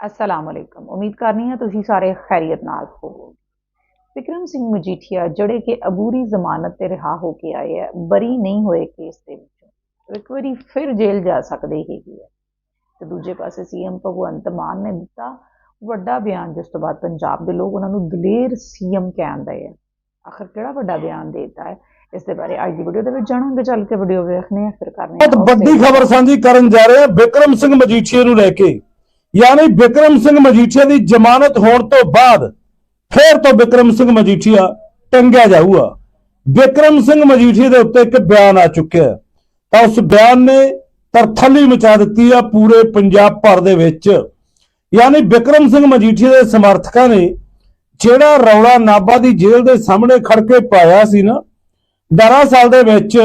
ਅਸਲਾਮ ਅਲੈਕਮ ਉਮੀਦ ਕਰਨੀ ਹੈ ਤੁਸੀਂ ਸਾਰੇ ਖੈਰੀਅਤ ਨਾਲ ਹੋਵੋਗੇ ਵਿਕਰਮ ਸਿੰਘ ਮਜੀਠੀਆ ਜਿਹੜੇ ਕਿ ਅਬੂਰੀ ਜ਼ਮਾਨਤ ਤੇ ਰਿਹਾ ਹੋ ਕੇ ਆਏ ਹੈ ਬਰੀ ਨਹੀਂ ਹੋਏ ਕੇਸ ਦੇ ਵਿੱਚੋਂ ਇੱਕ ਵਾਰੀ ਫਿਰ ਜੇਲ੍ਹ ਜਾ ਸਕਦੇ ਹੈਗੇ ਹੈ ਤੇ ਦੂਜੇ ਪਾਸੇ ਸੀਐਮ ਭਗਵੰਤ ਮਾਨ ਨੇ ਦਿੱਤਾ ਵੱਡਾ ਬਿਆਨ ਜਿਸ ਤੋਂ ਬਾਅਦ ਪੰਜਾਬ ਦੇ ਲੋਕ ਉਹਨਾਂ ਨੂੰ ਦਲੇਰ ਸੀਐਮ ਕਹਿੰਦੇ ਆ ਆਖਰ ਕਿਹੜਾ ਵੱਡਾ ਬਿਆਨ ਦੇਤਾ ਹੈ ਇਸ ਦੇ ਬਾਰੇ ਅੱਜ ਦੀ ਵੀਡੀਓ ਦੇ ਵਿੱਚ ਜਾਣਾਂਗੇ ਚੱਲ ਕੇ ਵੀਡੀਓ ਵੇਖਨੇ ਆ ਫਿਰ ਕਰਨੇ ਬਹੁਤ ਵੱਡੀ ਖਬਰ ਸਾਂਝੀ ਕਰਨ ਜਾ ਰਹੇ ਹਾਂ ਬਿਕਰਮ ਸਿੰਘ ਮਜੀਠੀਆ ਨੂੰ ਲੈ ਕੇ ਯਾਨੀ ਬਿਕਰਮ ਸਿੰਘ ਮਜੀਠੀਆ ਦੀ ਜ਼ਮਾਨਤ ਹੋਣ ਤੋਂ ਬਾਅਦ ਫੇਰ ਤੋਂ ਬਿਕਰਮ ਸਿੰਘ ਮਜੀਠੀਆ ਟੰਗਿਆ ਜਾਊਗਾ। ਬਿਕਰਮ ਸਿੰਘ ਮਜੀਠੀਆ ਦੇ ਉੱਤੇ ਇੱਕ ਬਿਆਨ ਆ ਚੁੱਕਿਆ ਤਾਂ ਉਸ ਬਿਆਨ ਨੇ ਤਰਥੱਲੀ ਮਚਾ ਦਿੱਤੀ ਆ ਪੂਰੇ ਪੰਜਾਬ ਭਰ ਦੇ ਵਿੱਚ। ਯਾਨੀ ਬਿਕਰਮ ਸਿੰਘ ਮਜੀਠੀਆ ਦੇ ਸਮਰਥਕਾਂ ਨੇ ਜਿਹੜਾ ਰੌਲਾ ਨਾਭਾ ਦੀ ਜੇਲ੍ਹ ਦੇ ਸਾਹਮਣੇ ਖੜ ਕੇ ਪਾਇਆ ਸੀ ਨਾ ਦਰਅਸਲ ਦੇ ਵਿੱਚ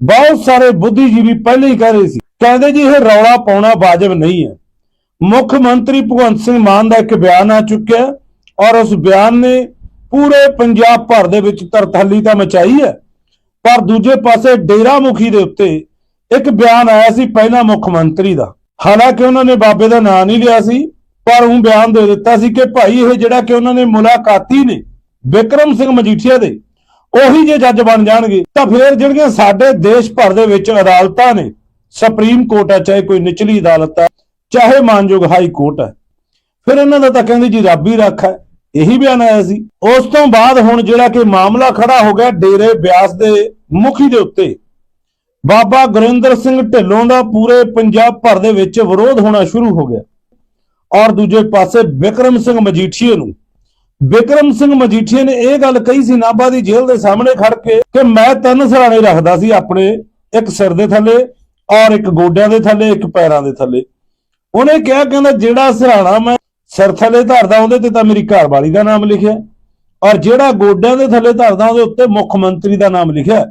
ਬਹੁਤ ਸਾਰੇ ਬੁੱਧੀਜੀਵੀ ਪਹਿਲੇ ਹੀ ਕਹਿ ਰਹੇ ਸੀ, ਕਹਿੰਦੇ ਜੀ ਇਹ ਰੌਲਾ ਪਾਉਣਾ ਵਾਜਬ ਨਹੀਂ ਹੈ। ਮੁੱਖ ਮੰਤਰੀ ਭਗਵੰਤ ਸਿੰਘ ਮਾਨ ਦਾ ਇੱਕ ਬਿਆਨ ਆ ਚੁੱਕਿਆ ਔਰ ਉਸ ਬਿਆਨ ਨੇ ਪੂਰੇ ਪੰਜਾਬ ਭਰ ਦੇ ਵਿੱਚ ਤਰਤੱਲੀ ਤਾਂ ਮਚਾਈ ਹੈ, ਪਰ ਦੂਜੇ ਪਾਸੇ ਡੇਰਾ ਮੁਖੀ ਦੇ ਉੱਤੇ ਇੱਕ ਬਿਆਨ ਆਇਆ ਸੀ ਪਹਿਲਾਂ ਮੁੱਖ ਮੰਤਰੀ ਦਾ। ਹਾਲਾਂਕਿ ਉਹਨਾਂ ਨੇ ਬਾਬੇ ਦਾ ਨਾਂ ਨਹੀਂ ਲਿਆ ਸੀ, ਪਰ ਉਹ ਬਿਆਨ ਦੇ ਦਿੱਤਾ ਸੀ ਕਿ ਭਾਈ ਇਹ ਜਿਹੜਾ ਕਿ ਉਹਨਾਂ ਨੇ ਮੁਲਾਕਾਤੀ ਨੇ ਵਿਕਰਮ ਸਿੰਘ ਮਜੀਠੀਆ ਦੇ, ਉਹੀ ਜੇ ਜੱਜ ਬਣ ਜਾਣਗੇ, ਤਾਂ ਫਿਰ ਜਿਹੜੀਆਂ ਸਾਡੇ ਦੇਸ਼ ਭਰ ਦੇ ਵਿੱਚ ਅਦਾਲਤਾਂ ਨੇ, ਸੁਪਰੀਮ ਕੋਰਟ ਹੈ, ਚਾਹੇ ਕੋਈ ਨਿਚਲੀ ਅਦਾਲਤ ਹੈ ਚਾਹੇ ਮਾਨਯੋਗ ਹਾਈ ਕੋਰਟ ਹੈ, ਫਿਰ ਇਹਨਾਂ ਦਾ ਤਾਂ ਕਹਿੰਦੇ ਜੀ ਰੱਬ ਹੀ ਰੱਖਾ ਹੈ, ਇਹੀ ਬਿਆਨ ਆਇਆ ਸੀ। ਉਸ ਤੋਂ ਬਾਅਦ ਹੁਣ ਜਿਹੜਾ ਕਿ ਮਾਮਲਾ ਖੜਾ ਹੋ ਗਿਆ ਡੇਰੇ ਬਿਆਸ ਦੇ ਮੁਖੀ ਦੇ ਉੱਤੇ, ਬਾਬਾ ਗੁਰਿੰਦਰ ਸਿੰਘ ਢਿੱਲੋਂ ਦਾ ਪੂਰੇ ਪੰਜਾਬ ਭਰ ਦੇ ਵਿੱਚ ਵਿਰੋਧ ਹੋਣਾ ਸ਼ੁਰੂ ਹੋ ਗਿਆ। ਔਰ ਦੂਜੇ ਪਾਸੇ ਵਿਕਰਮ ਸਿੰਘ ਮਜੀਠੀਏ ਨੂੰ ਵਿਕਰਮ ਸਿੰਘ ਮਜੀਠੀਏ ਨੇ ਇਹ ਗੱਲ ਕਹੀ ਸੀ ਨਾਭਾ ਦੀ ਜੇਲ੍ਹ ਦੇ ਸਾਹਮਣੇ ਖੜ ਕੇ ਕਿ ਮੈਂ ਤਿੰਨ ਸਰਾਣੇ ਰੱਖਦਾ ਸੀ ਆਪਣੇ, ਇੱਕ ਸਿਰ ਦੇ ਥੱਲੇ ਔਰ ਇੱਕ ਗੋਡਿਆਂ ਦੇ ਥੱਲੇ, ਇੱਕ ਪੈਰਾਂ ਦੇ ਥੱਲੇ। ਉਹਨੇ ਕਿਹਾ, ਕਹਿੰਦਾ ਜਿਹੜਾ ਸਰਾਣਾ ਮੈਂ ਸਿਰ ਥੱਲੇ ਧਰਦਾ ਉਹਦੇ ਤੇ ਤਾਂ ਮੇਰੀ ਘਰਵਾਲੀ ਦਾ ਨਾਮ ਲਿਖਿਆ। ਔਰ ਜਿਹੜਾ ਗੋਡਿਆਂ ਦੇ ਥੱਲੇ ਧਰਦਾ ਉਹਦੇ ਉੱਤੇ ਮੁੱਖ ਮੰਤਰੀ ਦਾ ਨਾਮ ਲਿਖਿਆ।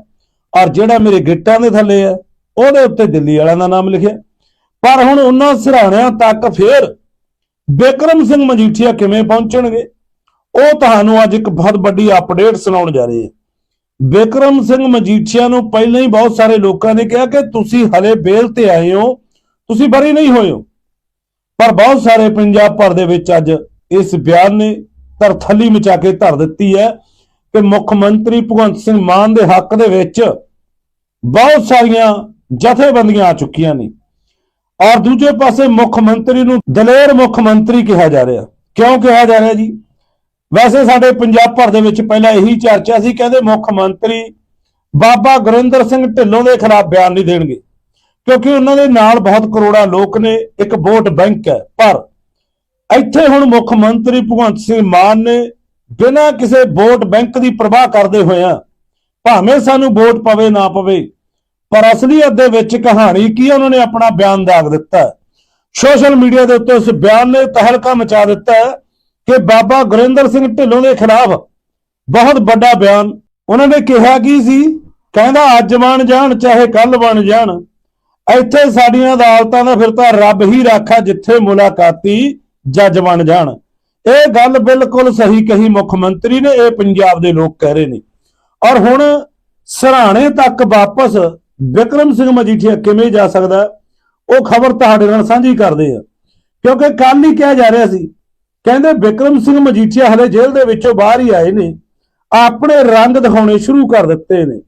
ਔਰ ਜਿਹੜਾ ਮੇਰੇ ਗਿੱਟਾਂ ਦੇ ਥੱਲੇ ਹੈ, ਉਹਦੇ ਉੱਤੇ ਦਿੱਲੀ ਵਾਲਿਆਂ ਦਾ ਨਾਮ ਲਿਖਿਆ। ਪਰ ਹੁਣ ਉਹਨਾਂ ਸਰਾਣਿਆਂ ਤੱਕ ਫੇਰ ਬਿਕਰਮ ਸਿੰਘ ਮਜੀਠੀਆ ਕਿਵੇਂ ਪਹੁੰਚਣਗੇ? ਉਹ ਤੁਹਾਨੂੰ ਅੱਜ ਇੱਕ ਬਹੁਤ ਵੱਡੀ ਅਪਡੇਟ ਸੁਣਾਉਣ ਜਾ ਰਹੇ ਹਾਂ। ਬਿਕਰਮ ਸਿੰਘ ਮਜੀਠੀਆ ਨੂੰ ਪਹਿਲਾਂ ਹੀ ਬਹੁਤ ਸਾਰੇ ਲੋਕਾਂ ਨੇ ਕਿਹਾ ਕਿ ਤੁਸੀਂ ਹਲੇ ਬੇਲ ਤੇ ਆਏ ਹੋ, ਤੁਸੀਂ ਬਰੀ ਨਹੀਂ ਹੋਏ ਹੋ। ਪਰ ਬਹੁਤ ਸਾਰੇ ਪੰਜਾਬ ਭਰ ਦੇ ਵਿੱਚ ਅੱਜ ਇਸ ਬਿਆਨ ਨੇ ਤਰਥੱਲੀ ਮਚਾ ਕੇ ਧਰ ਦਿੱਤੀ ਹੈ ਕਿ ਮੁੱਖ ਮੰਤਰੀ ਭਗਵੰਤ ਸਿੰਘ ਮਾਨ ਦੇ ਹੱਕ ਦੇ ਵਿੱਚ ਬਹੁਤ ਸਾਰੀਆਂ ਜਥੇਬੰਦੀਆਂ ਆ ਚੁੱਕੀਆਂ ਨੇ। ਔਰ ਦੂਜੇ ਪਾਸੇ ਮੁੱਖ ਮੰਤਰੀ ਨੂੰ ਦਲੇਰ ਮੁੱਖ ਮੰਤਰੀ ਕਿਹਾ ਜਾ ਰਿਹਾ। ਕਿਉਂ ਕਿਹਾ ਜਾ ਰਿਹਾ ਜੀ? ਵੈਸੇ ਸਾਡੇ ਪੰਜਾਬ ਭਰ ਦੇ ਵਿੱਚ ਪਹਿਲਾਂ ਇਹੀ ਚਰਚਾ ਸੀ, ਕਹਿੰਦੇ ਮੁੱਖ ਮੰਤਰੀ ਬਾਬਾ ਗੁਰਿੰਦਰ ਸਿੰਘ ਢਿੱਲੋਂ ਦੇ ਖਿਲਾਫ ਬਿਆਨ ਨਹੀਂ ਦੇਣਗੇ। ਕਿਉਂਕਿ ਉਹਨਾਂ ਦੇ ਨਾਲ ਬਹੁਤ ਕਰੋੜਾਂ ਲੋਕ ਨੇ, ਇੱਕ ਵੋਟ ਬੈਂਕ ਹੈ। ਪਰ ਇੱਥੇ ਹੁਣ ਮੁੱਖ ਮੰਤਰੀ ਭਗਵੰਤ ਸਿੰਘ ਮਾਨ ਨੇ ਬਿਨਾਂ ਕਿਸੇ ਵੋਟ ਬੈਂਕ ਦੀ ਪ੍ਰਵਾਹ ਕਰਦੇ ਹੋਇਆਂ ਭਾਵੇਂ ਸਾਨੂੰ ਵੋਟ ਪਵੇ ਨਾ ਪਵੇ, ਪਰ ਅਸਲੀਅਤ ਦੇ ਵਿੱਚ ਕਹਾਣੀ ਕੀ ਹੈ ਉਹਨਾਂ ਨੇ ਆਪਣਾ ਬਿਆਨ ਦਾਗ ਦਿੱਤਾ। ਸੋਸ਼ਲ ਮੀਡੀਆ ਦੇ ਉੱਤੇ ਉਸ ਬਿਆਨ ਨੇ ਤਹਿਲਕਾ ਮਚਾ ਦਿੱਤਾ ਹੈ ਕਿ ਬਾਬਾ ਗੁਰਿੰਦਰ ਸਿੰਘ ਢਿੱਲੋਂ ਦੇ ਖਿਲਾਫ ਬਹੁਤ ਵੱਡਾ ਬਿਆਨ। ਉਹਨਾਂ ਨੇ ਕਿਹਾ ਕੀ ਸੀ? ਕਹਿੰਦਾ, ਅੱਜ ਬਣ ਜਾਣ, ਚਾਹੇ ਕੱਲ ਬਣ ਜਾਣ। ਇੱਥੇ ਸਾਡੀਆਂ ਅਦਾਲਤਾਂ ਦਾ ਫਿਰ ਤਾਂ ਰੱਬ ਹੀ ਰਾਖਾ ਜਿੱਥੇ ਮੁਲਾਕਾਤੀ ਜੱਜ ਬਣ ਜਾਣ। ਇਹ ਗੱਲ ਬਿਲਕੁਲ ਸਹੀ ਕਹੀ ਮੁੱਖ ਮੰਤਰੀ ਨੇ, ਇਹ ਪੰਜਾਬ ਦੇ ਲੋਕ ਕਹਿ ਰਹੇ ਨੇ। ਔਰ ਹੁਣ ਸਰਾਣੇ ਤੱਕ ਵਾਪਸ ਵਿਕਰਮ ਸਿੰਘ ਮਜੀਠੀਆ ਕਿਵੇਂ ਜਾ ਸਕਦਾ ਉਹ ਖਬਰ ਤੁਹਾਡੇ ਨਾਲ ਸਾਂਝੀ ਕਰਦੇ ਆ। ਕਿਉਂਕਿ ਕੱਲ ਹੀ ਕਿਹਾ ਜਾ ਰਿਹਾ ਸੀ, ਕਹਿੰਦੇ ਵਿਕਰਮ ਸਿੰਘ ਮਜੀਠੀਆ ਹਲੇ ਜੇਲ੍ਹ ਦੇ ਵਿੱਚੋਂ ਬਾਹਰ ਹੀ ਆਏ ਨੇ, ਆਪਣੇ ਰੰਗ ਦਿਖਾਉਣੇ ਸ਼ੁਰੂ ਕਰ ਦਿੱਤੇ ਨੇ।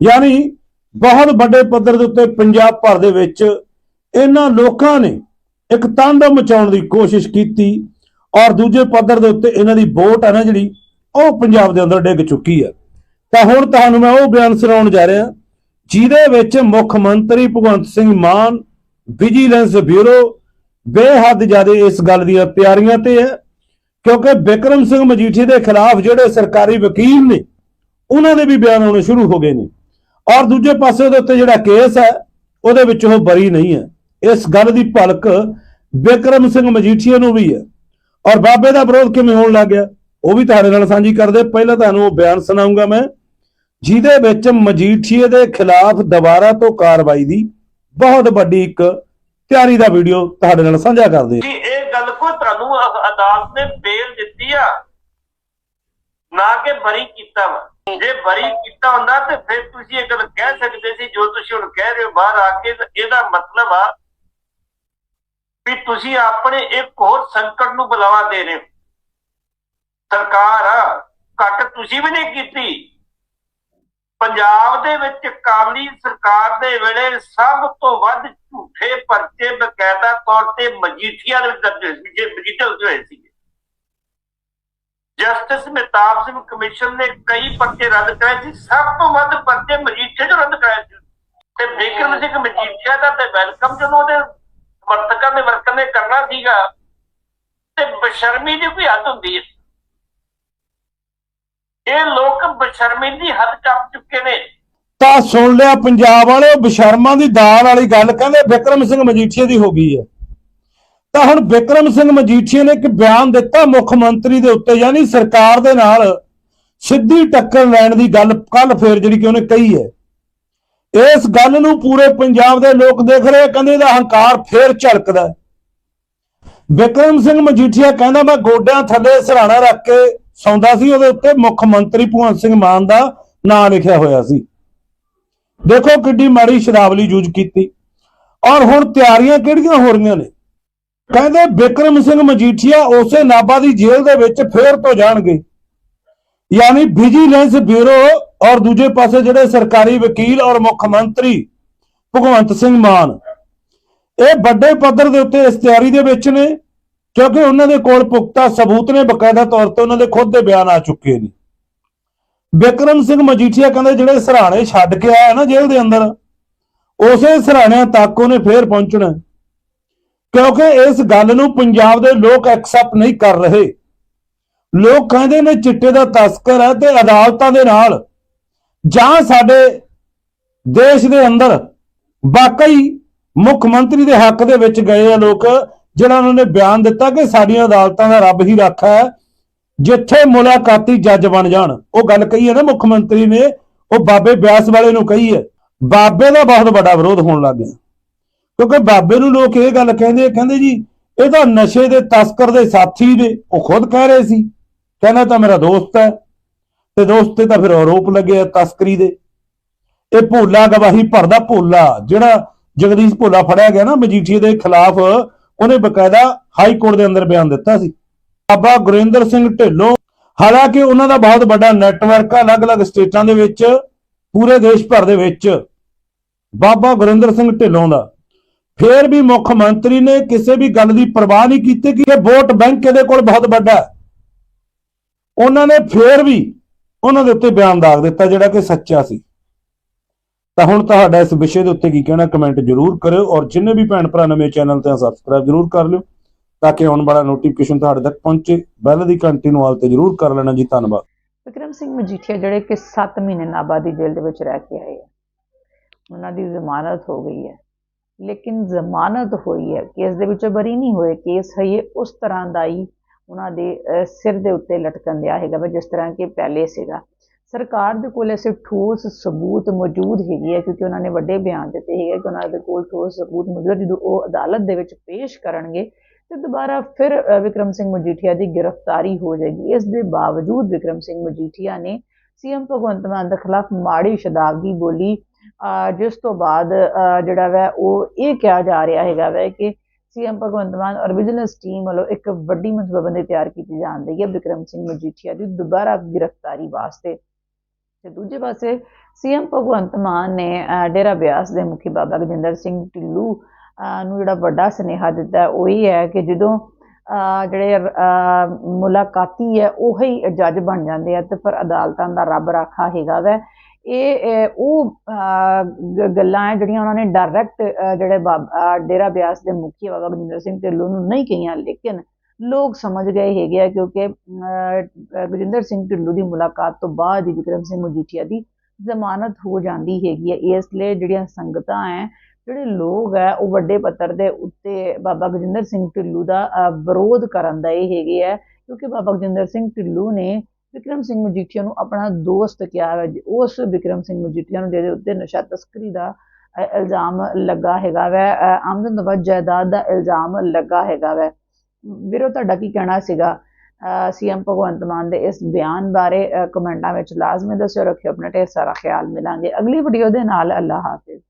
ਯਾਨੀ ਬਹੁਤ ਵੱਡੇ ਪੱਧਰ ਦੇ ਉੱਤੇ ਪੰਜਾਬ ਭਰ ਦੇ ਵਿੱਚ ਇਹਨਾਂ ਲੋਕਾਂ ਨੇ ਇੱਕ ਤਾਂਡਵ ਮਚਾਉਣ ਦੀ ਕੋਸ਼ਿਸ਼ ਕੀਤੀ ਔਰ ਦੂਜੇ ਪੱਧਰ ਦੇ ਉੱਤੇ ਇਹਨਾਂ ਦੀ ਵੋਟ ਹੈ ਨਾ ਜਿਹੜੀ, ਉਹ ਪੰਜਾਬ ਦੇ ਅੰਦਰ ਡਿੱਗ ਚੁੱਕੀ ਹੈ ਤਾਂ ਹੁਣ ਤੁਹਾਨੂੰ ਮੈਂ ਉਹ ਬਿਆਨ ਸੁਣਾਉਣ ਜਾ ਰਿਹਾ, ਜਿਹਦੇ ਵਿੱਚ ਮੁੱਖ ਮੰਤਰੀ ਭਗਵੰਤ ਸਿੰਘ ਮਾਨ ਵਿਜੀਲੈਂਸ ਬਿਊਰੋ ਬੇਹੱਦ ਜ਼ਿਆਦਾ ਇਸ ਗੱਲ ਦੀਆਂ ਤਿਆਰੀਆਂ ਤੇ ਹੈ, ਕਿਉਂਕਿ ਬਿਕਰਮ ਸਿੰਘ ਮਜੀਠੀ ਦੇ ਖਿਲਾਫ ਜਿਹੜੇ ਸਰਕਾਰੀ ਵਕੀਲ ਨੇ, ਉਹਨਾਂ ਦੇ ਵੀ ਬਿਆਨ ਆਉਣੇ ਸ਼ੁਰੂ ਹੋ ਗਏ ਨੇ। ਔਰ ਦੂਜੇ ਪਾਸੇ ਉਹਦੇ ਉੱਤੇ ਜਿਹੜਾ ਕੇਸ ਹੈ, ਉਹਦੇ ਵਿੱਚ ਉਹ ਬਰੀ ਨਹੀਂ ਹੈ। ਇਸ ਗੱਲ ਦੀ ਭਲਕ ਬਿਕਰਮ ਸਿੰਘ ਮਜੀਠੀਆ ਨੂੰ ਵੀ ਹੈ। ਔਰ ਬਾਬੇ ਦਾ ਵਿਰੋਧ ਕਿਵੇਂ ਹੋਣ ਲੱਗ ਗਿਆ? ਉਹ ਵੀ ਤੁਹਾਡੇ ਨਾਲ ਸਾਂਝੀ ਕਰਦੇ। ਪਹਿਲਾਂ ਤੁਹਾਨੂੰ ਉਹ ਬਿਆਨ ਸੁਣਾਉਂਗਾ ਮੈਂ। ਜਿਹਦੇ ਵਿੱਚ ਮਜੀਠੀਏ ਦੇ ਖਿਲਾਫ ਦੁਬਾਰਾ ਤੋਂ ਕਾਰਵਾਈ ਦੀ ਬਹੁਤ ਵੱਡੀ ਇੱਕ ਤਿਆਰੀ ਦਾ ਵੀਡੀਓ ਤੁਹਾਡੇ ਨਾਲ ਸਾਂਝਾ ਕਰਦੇ ਜੀ, ਇਹ ਗੱਲ ਕੋ ਤੁਹਾਨੂੰ ਅਦਾਲਤ ਨੇ ਬੇਲ ਦਿੱਤੀ ਆ। ਨਾ ਕਿ ਬਰੀ ਕੀਤਾ ਵਾ। ਜੇ ਬਰੀ ਕੀਤਾ ਹੁੰਦਾ ਤੇ ਫਿਰ ਤੁਸੀਂ ਇਹ ਗੱਲ ਕਹਿ ਸਕਦੇ ਸੀ ਜੋ ਤੁਸੀਂ ਹੁਣ ਕਹਿ ਰਹੇ ਹੋ ਬਾਹਰ ਆ ਕੇ ਇਹਦਾ ਮਤਲਬ ਆ ਵੀ ਤੁਸੀਂ ਆਪਣੇ ਇੱਕ ਹੋਰ ਸੰਕਟ ਨੂੰ ਬੁਲਾਵਾ ਦੇ ਰਹੇ ਹੋ। ਸਰਕਾਰ ਆ, ਘੱਟ ਤੁਸੀਂ ਵੀ ਨਹੀਂ ਕੀਤੀ। ਪੰਜਾਬ ਦੇ ਵਿੱਚ ਕਾਬਲੀ ਸਰਕਾਰ ਦੇ ਵੇਲੇ ਸਭ ਤੋਂ ਵੱਧ ਝੂਠੇ ਪਰਚੇ ਬਕਾਇਦਾ ਤੌਰ ਤੇ ਮਜੀਠੀਆ ਦੇ ਵਿੱਚ ਦਰਜ ਹੋਏ ਸੀ ਜੇ ਮਜੀਠੇ ਉੱਤੇ ਹੋਏ ਸੀ। ਜਸਟਿਸ ਮਹਿਤਾਬ ਸਿੰਘ ਕਮਿਸ਼ਨ ਨੇ ਕਈ ਪਰਚੇ ਰੱਦ ਕਰਾਏ ਸੀ। ਸਭ ਤੋਂ ਵੱਧ ਪਰਚੇ ਮਜੀਠੇ 'ਚ ਰੱਦ ਕਰਾਏ ਸੀ। ਤੇ ਬਿਕਰਮ ਸਿੰਘ ਮਜੀਠੀਆ ਦਾ ਤੇ ਵੈਲਕਮ ਜਦੋਂ ਉਹਦੇ ਸਮਰਥਕਾਂ ਦੇ ਵਰਕਰ ਨੇ ਕਰਨਾ ਸੀਗਾ, ਤੇ ਬਸ਼ਰਮੀ ਦੀ ਕੋਈ ਹੱਦ ਹੁੰਦੀ ਹੈ। ਇਹ ਲੋਕ ਬਸ਼ਰਮੀ ਦੀ ਹੱਦ ਟੱਪ ਚੁੱਕੇ ਨੇ। ਤਾਂ ਸੁਣ ਲਿਆ, ਪੰਜਾਬ ਵਾਲੇ ਬਸ਼ਰਮਾਂ ਦੀ ਦਾਲ ਵਾਲੀ ਗੱਲ ਕਹਿੰਦੇ ਵਿਕਰਮ ਸਿੰਘ ਮਜੀਠੀਆ ਦੀ ਹੋ ਗਈ ਹੈ। ਤਾਂ ਹੁਣ ਵਿਕਰਮ ਸਿੰਘ ਮਜੀਠੀਆ ਨੇ ਇੱਕ ਬਿਆਨ ਦਿੱਤਾ ਮੁੱਖ ਮੰਤਰੀ ਦੇ ਉੱਤੇ ਯਾਨੀ ਸਰਕਾਰ ਦੇ ਨਾਲ ਸਿੱਧੀ ਟੱਕਰ ਲੈਣ ਦੀ ਗੱਲ ਕੱਲ ਫੇਰ ਜਿਹੜੀ ਕਿ ਉਹਨੇ ਕਹੀ ਹੈ। ਇਸ ਗੱਲ ਨੂੰ ਪੂਰੇ ਪੰਜਾਬ ਦੇ ਲੋਕ ਦੇਖ ਰਹੇ ਆ, ਕਹਿੰਦੇ ਇਹਦਾ ਹੰਕਾਰ ਫੇਰ ਝਲਕਦਾ ਹੈ। ਵਿਕਰਮ ਸਿੰਘ ਮਜੀਠੀਆ ਕਹਿੰਦਾ ਮੈਂ ਗੋਡਿਆਂ ਥੱਲੇ ਸਰਾਣਾ ਰੱਖ ਕੇ ਸੌਂਦਾ ਸੀ ਉਹਦੇ ਉੱਤੇ ਮੁੱਖ ਮੰਤਰੀ ਭਗਵੰਤ ਸਿੰਘ ਮਾਨ ਦਾ ਨਾਂ ਲਿਖਿਆ ਹੋਇਆ ਸੀ। ਦੇਖੋ ਕਿੱਡੀ ਮਾੜੀ ਸ਼ਰਾਬਲੀ ਯੂਜ਼ ਕੀਤੀ। ਔਰ ਹੁਣ ਤਿਆਰੀਆਂ ਕਿਹੜੀਆਂ ਹੋ ਰਹੀਆਂ ਨੇ? ਕਹਿੰਦੇ ਬਿਕਰਮ ਸਿੰਘ ਮਜੀਠੀਆ ਉਸੇ ਨਾਭਾ ਦੀ ਜੇਲ੍ਹ ਦੇ ਵਿੱਚ ਫੇਰ ਤੋਂ ਜਾਣਗੇ। ਯਾਨੀ ਵਿਜੀਲੈਂਸ ਬਿਊਰੋ ਔਰ ਦੂਜੇ ਪਾਸੇ ਜਿਹੜੇ ਸਰਕਾਰੀ ਵਕੀਲ ਔਰ ਮੁੱਖ ਮੰਤਰੀ ਭਗਵੰਤ ਸਿੰਘ ਮਾਨ, ਇਹ ਵੱਡੇ ਪੱਧਰ ਦੇ ਉੱਤੇ ਇਸ ਤਿਆਰੀ ਦੇ ਵਿੱਚ ਨੇ, ਕਿਉਂਕਿ ਉਹਨਾਂ ਦੇ ਕੋਲ ਪੁਖਤਾ ਸਬੂਤ ਨੇ, ਬਕਾਇਦਾ ਤੌਰ ਤੇ ਉਹਨਾਂ ਦੇ ਖੁਦ ਦੇ ਬਿਆਨ ਆ ਚੁੱਕੇ ਨੇ। ਬਿਕਰਮ ਸਿੰਘ ਮਜੀਠੀਆ ਕਹਿੰਦੇ ਜਿਹੜੇ ਸਰਾਣੇ ਛੱਡ ਕੇ ਆਇਆ ਨਾ ਜੇਲ੍ਹ ਦੇ ਅੰਦਰ, ਉਸੇ ਸਰਾਣਿਆਂ ਤੱਕ ਉਹਨੇ ਫੇਰ ਪਹੁੰਚਣਾ। ਕਿਉਂਕਿ ਇਸ ਗੱਲ ਨੂੰ ਪੰਜਾਬ ਦੇ ਲੋਕ ਐਕਸੈਪਟ ਨਹੀਂ ਕਰ ਰਹੇ। ਲੋਕ ਕਹਿੰਦੇ ਨੇ ਚਿੱਟੇ ਦਾ ਤਸਕਰ ਹੈ ਤੇ ਅਦਾਲਤਾਂ ਦੇ ਨਾਲ ਜਾਂ ਸਾਡੇ ਦੇਸ਼ ਦੇ ਅੰਦਰ ਵਾਕਈ ਮੁੱਖ ਮੰਤਰੀ ਦੇ ਹੱਕ ਦੇ ਵਿੱਚ ਗਏ ਆ ਲੋਕ ਜਿਹੜਾ ਉਹਨਾਂ ਨੇ ਬਿਆਨ ਦਿੱਤਾ ਕਿ ਸਾਡੀਆਂ ਅਦਾਲਤਾਂ ਦਾ ਰੱਬ ਹੀ ਰਾਖਾ ਹੈ, ਜਿੱਥੇ ਮੁਲਾਕਾਤੀ ਜੱਜ ਬਣ ਜਾਣ। ਉਹ ਗੱਲ ਕਹੀ ਹੈ ਨਾ ਮੁੱਖ ਮੰਤਰੀ ਨੇ, ਉਹ ਬਾਬੇ ਬਿਆਸ ਵਾਲੇ ਨੂੰ ਕਹੀ ਹੈ। ਬਾਬੇ ਦਾ ਬਹੁਤ ਵੱਡਾ ਵਿਰੋਧ ਹੋਣ ਲੱਗ ਗਿਆ। ਕਿਉਂਕਿ ਬਾਬੇ ਨੂੰ ਲੋਕ ਇਹ ਗੱਲ ਕਹਿੰਦੇ ਕਹਿੰਦੇ ਜੀ, ਇਹ ਤਾਂ ਨਸ਼ੇ ਦੇ ਤਸਕਰ ਦੇ ਸਾਥੀ ਨੇ, ਉਹ ਖੁਦ ਕਹਿ ਰਹੇ ਸੀ। ਕਹਿੰਦਾ ਤਾਂ ਮੇਰਾ ਦੋਸਤ ਹੈ। ਤੇ ਦੋਸਤ ਤੇ ਤਾਂ ਫਿਰ ਆਰੋਪ ਲੱਗੇ ਆ ਤਸਕਰੀ ਦੇ। ਇਹ ਭੋਲਾ ਗਵਾਹੀ ਭਰਦਾ ਭੋਲਾ, ਜਿਹੜਾ ਜਗਦੀਸ਼ ਭੋਲਾ ਫੜਿਆ ਗਿਆ ਨਾ ਮਜੀਠੀਏ ਦੇ ਖਿਲਾਫ, ਉਹਨੇ ਬਕਾਇਦਾ ਹਾਈ ਕੋਰਟ ਦੇ ਅੰਦਰ ਬਿਆਨ ਦਿੱਤਾ ਸੀ। ਬਾਬਾ ਗੁਰਿੰਦਰ ਸਿੰਘ ਢਿੱਲੋਂ, ਹਾਲਾਂਕਿ ਉਹਨਾਂ ਦਾ ਬਹੁਤ ਵੱਡਾ ਨੈਟਵਰਕ ਆ, ਅਲੱਗ-ਅਲੱਗ ਸਟੇਟਾਂ ਦੇ ਵਿੱਚ, ਪੂਰੇ ਦੇਸ਼ ਭਰ ਦੇ ਵਿੱਚ। ਬਾਬਾ ਗੁਰਿੰਦਰ ਸਿੰਘ ਢਿੱਲੋਂ ਦਾ। ਫੇਰ ਵੀ ਮੁੱਖ ਮੰਤਰੀ ਨੇ ਕਿਸੇ ਵੀ ਗੱਲ ਦੀ ਪਰਵਾਹ ਨਹੀਂ ਕੀਤੀ ਕਿ ਇਹ ਵੋਟ ਬੈਂਕ ਇਹਦੇ ਕੋਲ ਬਹੁਤ ਵੱਡਾ ਹੈ। ਉਹਨਾਂ ਨੇ ਫੇਰ ਵੀ ਉਹਨਾਂ ਦੇ ਉੱਤੇ ਬਿਆਨ ਦਾਗ ਦਿੱਤਾ ਜਿਹੜਾ ਕਿ ਸੱਚਾ ਸੀ। ਤਾਂ ਹੁਣ ਤੁਹਾਡਾ ਇਸ ਵਿਸ਼ੇ ਦੇ ਉੱਤੇ ਕੀ ਕਹਿਣਾ, ਕਮੈਂਟ ਜ਼ਰੂਰ ਕਰਿਓ ਔਰ ਜਿੰਨੇ ਵੀ ਭੈਣ ਭਰਾ ਨਵੇਂ ਚੈਨਲ ਤੇ ਸਬਸਕ੍ਰਾਈਬ ਜ਼ਰੂਰ ਕਰ ਲਿਓ ਤਾਂ ਕਿ ਆਉਣ ਵਾਲਾ ਨੋਟੀਫਿਕੇਸ਼ਨ ਤੁਹਾਡੇ ਤੱਕ ਪਹੁੰਚੇ। ਬੈਲ ਦੀ ਘੰਟੀ ਨੂੰ ਆਲ ਤੇ ਜ਼ਰੂਰ ਕਰ ਲੈਣਾ ਜੀ, ਧੰਨਵਾਦ। ਵਿਕਰਮ ਸਿੰਘ ਮਜੀਠੀਆ ਜਿਹੜੇ ਕਿ 7 ਮਹੀਨੇ ਨਾਭਾ ਦੀ ਜੇਲ੍ਹ ਦੇ ਵਿੱਚ ਰਹਿ ਕੇ ਆਏ ਆ, ਉਹਨਾਂ ਦੀ ਜ਼ਮਾਨਤ ਹੋ ਗਈ ਹੈ। ਲੇਕਿਨ ਜ਼ਮਾਨਤ ਹੋਈ ਹੈ, ਕੇਸ ਦੇ ਵਿੱਚੋਂ ਬਰੀ ਨਹੀਂ ਹੋਏ, ਕੇਸ ਹੈ ਇਹ ਉਸ ਤਰ੍ਹਾਂ ਦਾ ਹੀ ਉਹਨਾਂ ਦੇ ਸਿਰ ਦੇ ਉੱਤੇ ਲਟਕਣ ਦਿਆ ਹੈਗਾ ਵੀ, ਜਿਸ ਤਰ੍ਹਾਂ ਕਿ ਪਹਿਲੇ ਸੀਗਾ। ਸਰਕਾਰ ਦੇ ਕੋਲ ਐਸੇ ਠੋਸ ਸਬੂਤ ਮੌਜੂਦ ਹੈਗੇ ਆ, ਕਿਉਂਕਿ ਉਹਨਾਂ ਨੇ ਵੱਡੇ ਬਿਆਨ ਦਿੱਤੇ ਹੈਗੇ ਕਿ ਉਹਨਾਂ ਦੇ ਕੋਲ ਠੋਸ ਸਬੂਤ ਮੌਜੂਦ ਜਦੋਂ ਉਹ ਅਦਾਲਤ ਦੇ ਵਿੱਚ ਪੇਸ਼ ਕਰਨਗੇ ਤੇ ਦੁਬਾਰਾ ਫਿਰ ਵਿਕਰਮ ਸਿੰਘ ਮਜੀਠੀਆ ਦੀ ਗ੍ਰਿਫਤਾਰੀ ਹੋ ਜਾਏਗੀ। ਇਸ ਦੇ ਬਾਵਜੂਦ ਵਿਕਰਮ ਸਿੰਘ ਮਜੀਠੀਆ ਨੇ ਸੀਐਮ ਭਗਵੰਤ ਮਾਨ ਦੇ ਖਿਲਾਫ ਮਾੜੀ ਸ਼ਦਾਬਦੀ ਬੋਲੀ ਜਿਸ ਤੋਂ ਬਾਅਦ ਅ, ਜਿਹੜਾ ਵੈ ਉਹ ਇਹ ਕਿਹਾ ਜਾ ਰਿਹਾ ਹੈਗਾ ਵੈ ਕਿ ਸੀਐਮ ਭਗਵੰਤ ਮਾਨ ਔਰ ਵਿਜੀਲੈਂਸ ਟੀਮ ਵੱਲੋਂ ਇੱਕ ਵੱਡੀ ਮਨਸੂਬਾਬੰਦੀ ਤਿਆਰ ਕੀਤੀ ਜਾਣ ਰਹੀ ਹੈ। ਵਿਕਰਮ ਸਿੰਘ ਮਜੀਠੀਆ ਦੀ ਦੁਬਾਰਾ ਗ੍ਰਿਫਤਾਰੀ ਵਾਸਤੇ। ਤੇ ਦੂਜੇ ਪਾਸੇ ਸੀਐਮ ਭਗਵੰਤ ਮਾਨ ਨੇ ਅ, ਡੇਰਾ ਬਿਆਸ ਦੇ ਮੁਖੀ ਬਾਬਾ ਗਜਿੰਦਰ ਸਿੰਘ ਢਿੱਲੂ ਅ, ਨੂੰ ਜਿਹੜਾ ਵੱਡਾ ਸੁਨੇਹਾ ਦਿੱਤਾ ਉਹ ਇਹ ਹੈ ਕਿ ਜਦੋਂ ਅ, ਜਿਹੜੇ ਅ, ਮੁਲਾਕਾਤੀ ਹੈ ਉਹੀ ਜੱਜ ਬਣ ਜਾਂਦੇ ਆ ਤੇ ਫਿਰ ਅਦਾਲਤਾਂ ਦਾ ਰੱਬ ਰਾਖਾ ਹੈਗਾ ਵੈ। ਇਹ ਉਹ ਗੱਲਾਂ ਜਿਹੜੀਆਂ ਉਹਨਾਂ ਨੇ ਡਾਇਰੈਕਟ ਜਿਹੜੇ ਬਾਬਾ ਡੇਰਾ ਬਿਆਸ ਦੇ ਮੁਖੀ ਬਾਬਾ ਗਜਿੰਦਰ ਸਿੰਘ ਢਿੱਲੋਂ ਨੂੰ ਨਹੀਂ ਕਹੀਆਂ ਲੇਕਿਨ ਲੋਕ ਸਮਝ ਗਏ ਹੈਗੇ ਆ ਕਿਉਂਕਿ ਅ, ਗਜਿੰਦਰ ਸਿੰਘ ਢਿੱਲੋਂ ਦੀ ਮੁਲਾਕਾਤ ਤੋਂ ਬਾਅਦ ਹੀ ਵਿਕਰਮ ਸਿੰਘ ਮਜੀਠੀਆ ਦੀ ਜ਼ਮਾਨਤ ਹੋ ਜਾਂਦੀ ਹੈਗੀ ਹੈ ਇਸ ਲਈ ਜਿਹੜੀਆਂ ਸੰਗਤਾਂ ਹੈ ਜਿਹੜੇ ਲੋਕ ਹੈ ਉਹ ਵੱਡੇ ਪੱਧਰ ਦੇ ਉੱਤੇ ਬਾਬਾ ਗਜਿੰਦਰ ਸਿੰਘ ਢਿੱਲੋਂ ਦਾ ਵਿਰੋਧ ਕਰਨ ਦਾ ਇਹ ਹੈਗੇ ਹੈ ਕਿਉਂਕਿ ਬਾਬਾ ਗਜਿੰਦਰ ਸਿੰਘ ਢਿੱਲੋਂ ਨੇ ਵਿਕਰਮ ਸਿੰਘ ਮਜੀਠੀਆ ਨੂੰ ਆਪਣਾ ਦੋਸਤ ਕਿਹਾ ਹੈ ਉਸ ਵਿਕਰਮ ਸਿੰਘ ਮਜੀਠੀਆ ਨੂੰ ਜਿਹਦੇ ਉੱਤੇ ਨਸ਼ਾ ਤਸਕਰੀ ਦਾ ਇਲਜ਼ਾਮ ਲੱਗਾ ਹੈਗਾ ਵੈ ਆਮਦਨ ਤੋਂ ਵੱਧ ਜਾਇਦਾਦ ਦਾ ਇਲਜ਼ਾਮ ਲੱਗਾ ਹੈਗਾ ਵੈ। ਵੀਰੋ, ਤੁਹਾਡਾ ਕੀ ਕਹਿਣਾ ਸੀਗਾ? ਸੀਐਮ ਭਗਵੰਤ ਮਾਨ ਦੇ ਇਸ ਬਿਆਨ ਬਾਰੇ ਕਮੈਂਟਾਂ ਵਿੱਚ ਲਾਜ਼ਮੀ ਦੱਸਿਓ, ਰੱਖਿਓ, ਆਪਣਾ ਢੇਰ ਸਾਰਾ ਖਿਆਲ ਮਿਲਾਂਗੇ। ਅਗਲੀ ਵੀਡੀਓ ਦੇ ਨਾਲ ਅੱਲਾ ਹਾਫਿਜ਼।